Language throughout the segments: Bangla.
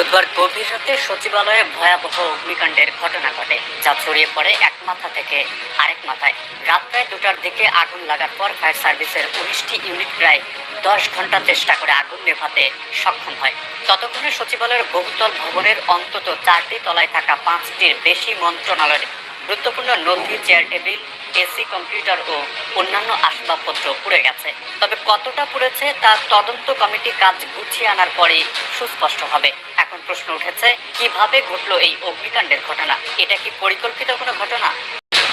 বুধবার গভীর রাতে সচিবালয়ে ভয়াবহ অগ্নিকাণ্ডের ঘটনা ঘটে, যা ছড়িয়ে পড়ে এক মাথা থেকে আরেক মাথায়। রাত প্রায় দুটার দিকে আগুন লাগার পর ফায়ার সার্ভিসের উনিশটি ইউনিট প্রায় দশ ঘণ্টা চেষ্টা করে আগুন নেভাতে সক্ষম হয়। ততক্ষণে সচিবালয়ের বহুতল ভবনের অন্তত চারটি তলায় থাকা পাঁচটির বেশি মন্ত্রণালয়ের গুরুত্বপূর্ণ নথি চেয়ার টেবিল, এসি, কম্পিউটার ও অন্যান্য আসবাবপত্র পুড়ে গেছে। তবে কতটা পুড়েছে তা তদন্ত কমিটি কাজ গুছিয়ে আনার পরে সুস্পষ্ট হবে। প্রশ্ন উঠেছে কীভাবে ঘটলো এই অগ্নিকাণ্ডের ঘটনা? এটা কি পরিকল্পিত কোনো ঘটনা?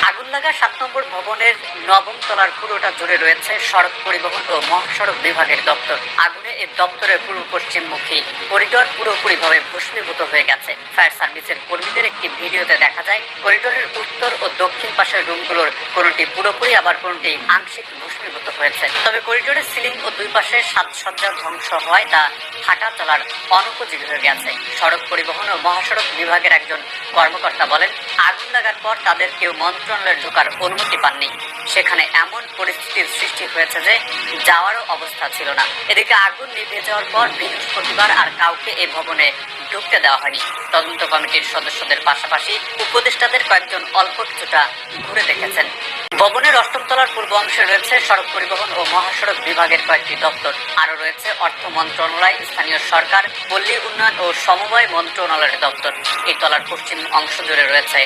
আগুন লাগা সাত নম্বর ভবনের নবম তলার পুরোটা জুড়ে রয়েছে সড়ক পরিবহন ও মহাসড়ক বিভাগের দপ্তর। আগুনে এই দপ্তরের পূর্ব পশ্চিমমুখী করিডোর পুরোপুরিভাবে ভস্মীভূত হয়ে গেছে। ফায়ার সার্ভিসের কর্মীদের একটি ভিডিওতে দেখা যায়, করিডোরের উত্তর ও দক্ষিণ পাশের রুমগুলোর কোনোটি পুরোপুরি, আবার কোনোটি আংশিক ভস্মীভূত হয়েছে। তবে করিডোরের সিলিং ও দুই পাশে সাজসজ্জা ধ্বংস হওয়ায় তা হাঁটা চলার অনুপযোগী হয়ে গেছে। সড়ক পরিবহন ও মহাসড়ক বিভাগের একজন কর্মকর্তা বলেন, আগুন লাগার পর তাদের কেউ মন্ত্রণালয়ে ঢোকার অনুমতি পাননি। সেখানে এমন পরিস্থিতির সৃষ্টি হয়েছে যে যাওয়ারও অবস্থা ছিল না। এদিকে আগুন নিভে যাওয়ার পর বৃহস্পতিবার আর কাউকে এই ভবনে ঢুকতে দেওয়া হয়নি। তদন্ত কমিটির সদস্যদের পাশাপাশি উপদেষ্টাদের কয়েকজন অল্প কিছুটা ঘুরে দেখেছেন। ভবনের অষ্টম তলার পূর্ব অংশে রয়েছে সড়ক পরিবহন ও মহাসড়ক বিভাগের কয়েকটি দপ্তর। আরও রয়েছে অর্থ মন্ত্রণালয়, স্থানীয় সরকার, পল্লী উন্নয়ন ও সমবায় মন্ত্রণালয়ের দপ্তর। এই তলার পশ্চিম অংশ জুড়ে রয়েছে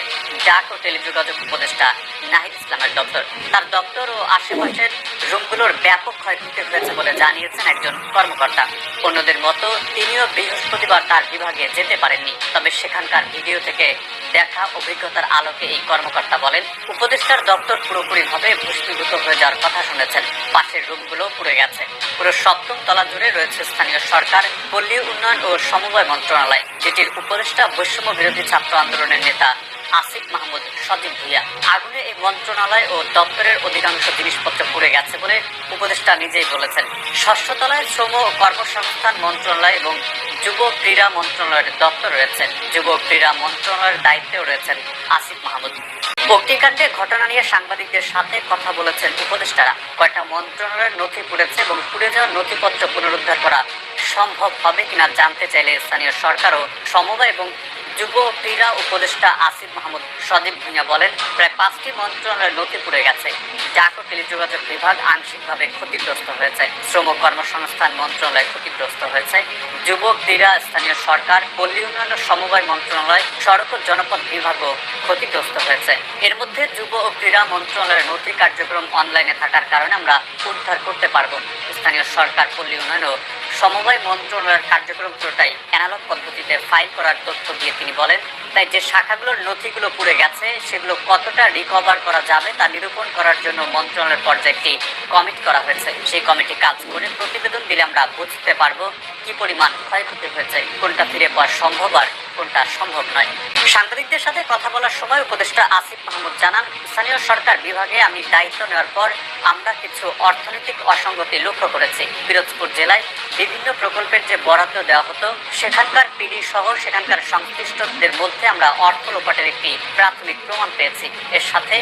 ডাক ও টেলিযোগাযোগ উপদেষ্টা নাহিদ ইসলামের দপ্তর। তার দপ্তর ও আশেপাশের রুমগুলোর ব্যাপক ক্ষয়ক্ষতি হয়েছে বলে জানিয়েছেন একজন কর্মকর্তা। অন্যদের মতো তিনিও বৃহস্পতিবার তার বিভাগে যেতে পারেননি। তবে সেখানকার ভিডিও থেকে দেখা অভিজ্ঞতার আলোকে এই কর্মকর্তা বলেন, উপদেষ্টার দপ্তর পুরোপুরিভাবে ভূষ্মীভূত হয়ে যাওয়ার কথা শুনেছেন। পাশের রুমগুলো পুড়ে গেছে। পুরো সপ্তম তলা জুড়ে রয়েছে স্থানীয় সরকার, পল্লী উন্নয়ন ও সমবায় মন্ত্রণালয়, যেটির উপদেষ্টা বৈষম্য বিরোধী ছাত্র আন্দোলনের নেতা আসিফ মাহমুদ সজীব ভুইয়া। আগুনে এই মন্ত্রণালয় ও দপ্তরের অধিকাংশ জিনিসপত্র পুড়ে গেছে বলে উপদেষ্টা নিজেই বলেছেন। ষষ্ঠ তলায় শ্রম ও কর্মসংস্থান মন্ত্রণালয় এবং যুব ক্রীড়া মন্ত্রণালয়ের দপ্তর রয়েছে। যুব ক্রীড়া মন্ত্রণালয়ের দায়িত্বেও রয়েছেন আসিফ মাহমুদ। অগ্নিকাণ্ডের ঘটনা নিয়ে সাংবাদিকদের সাথে কথা বলেছেন উপদেষ্টারা। কয়েকটা মন্ত্রণালয়ের নথি পুড়েছে এবং পুড়ে যাওয়া নথিপত্র পুনরুদ্ধার করা সম্ভব হবে কিনা জানতে চাইলে স্থানীয় সরকার ও সমবায় এবং যুব ক্রীড়া উপদেষ্টা আসিফ মাহমুদ সদীপ ভুঁইয়া বলেন, প্রায় পাঁচটি মন্ত্রণালয়ের নথি পুড়ে গেছে ডাক ও টেলিযোগাযোগ বিভাগ আংশিকভাবে ক্ষতিগ্রস্ত হয়েছে। শ্রম কর্মসংস্থান মন্ত্রণালয় ক্ষতিগ্রস্ত হয়েছে। যুব ক্রীড়া স্থানীয় সরকার পল্লী উন্নয়ন সমবায় মন্ত্রণালয়, সড়ক ও জনপথ বিভাগও ক্ষতিগ্রস্ত হয়েছে। এর মধ্যে যুব ও ক্রীড়া মন্ত্রণালয়ের নথি কার্যক্রম অনলাইনে থাকার কারণে আমরা উদ্ধার করতে পারব। স্থানীয় সরকার পল্লী উন্নয়ন সমবায় মন্ত্রণালয়ের কার্যক্রম পুরোটাই অ্যানালগ পদ্ধতিতে ফাইল করার তথ্য দিয়ে তিনি বলেন, তাই যে শাখাগুলোর নথিগুলো পুড়ে গেছে, সেগুলো কতটা রিকভার করা যাবে তা নিরূপণ করার জন্য মন্ত্রণালয়ের পর্যায়ে একটি কমিটি করা হয়েছে। সেই কমিটি কাজ করে প্রতিবেদন দিলে আমরা বুঝতে পারব কি পরিমাণ ক্ষয়ক্ষতি হয়েছে। কোনটা ফিরে পাওয়া সম্ভব আর কোনটা সম্ভব নয়। সাংবাদিকদের সাথে কথা বলার সময় উপদেষ্টা আসিফ মাহমুদ জানান, স্থানীয় সরকার বিভাগে আমি দায়িত্ব নেওয়ার পর আমরা কিছু অর্থনৈতিক অসঙ্গতি লক্ষ্য করেছি। পিরোজপুর জেলায় বিভিন্ন প্রকল্পের যে বরাদ্দ দেওয়া হতো, সেখানকার পিডি সহ সেখানকার সংশ্লিষ্টদের মধ্যে আমরা অর্থ লোপাটের একটি প্রাথমিক প্রমাণ পেয়েছি। এর সাথে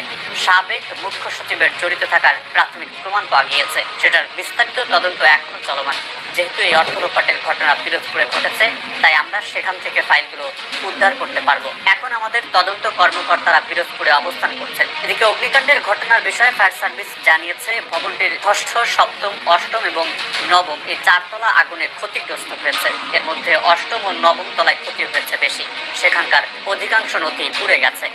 সাবেক মুখ্য সচিবের জড়িত থাকার প্রাথমিক প্রমাণ পাওয়া গিয়েছে। সেটার বিস্তারিত তদন্ত এখনও চলমান। যেহেতু এই অর্থ লোপাটের ঘটনা পিরোজপুরে ঘটেছে, তাই আমরা সেখান থেকে ফাইলগুলো উদ্ধার করতে পারব। এখন আমাদের তদন্ত কর্মকর্তারা পিরোজপুরে অবস্থান করছেন। এদিকে অগ্নিকাণ্ডের ঘটনার বিষয়ে ফায়ার সার্ভিস জানিয়েছে, ভবনটির ষষ্ঠ, সপ্তম, অষ্টম এবং নবম এই চারতলা আগুনে ক্ষতিগ্রস্ত হয়েছে। এর মধ্যে অষ্টম ও নবম তলায় ক্ষতি হয়েছে বেশি। সেখানকার অধিকাংশ নথি পুড়ে গেছে।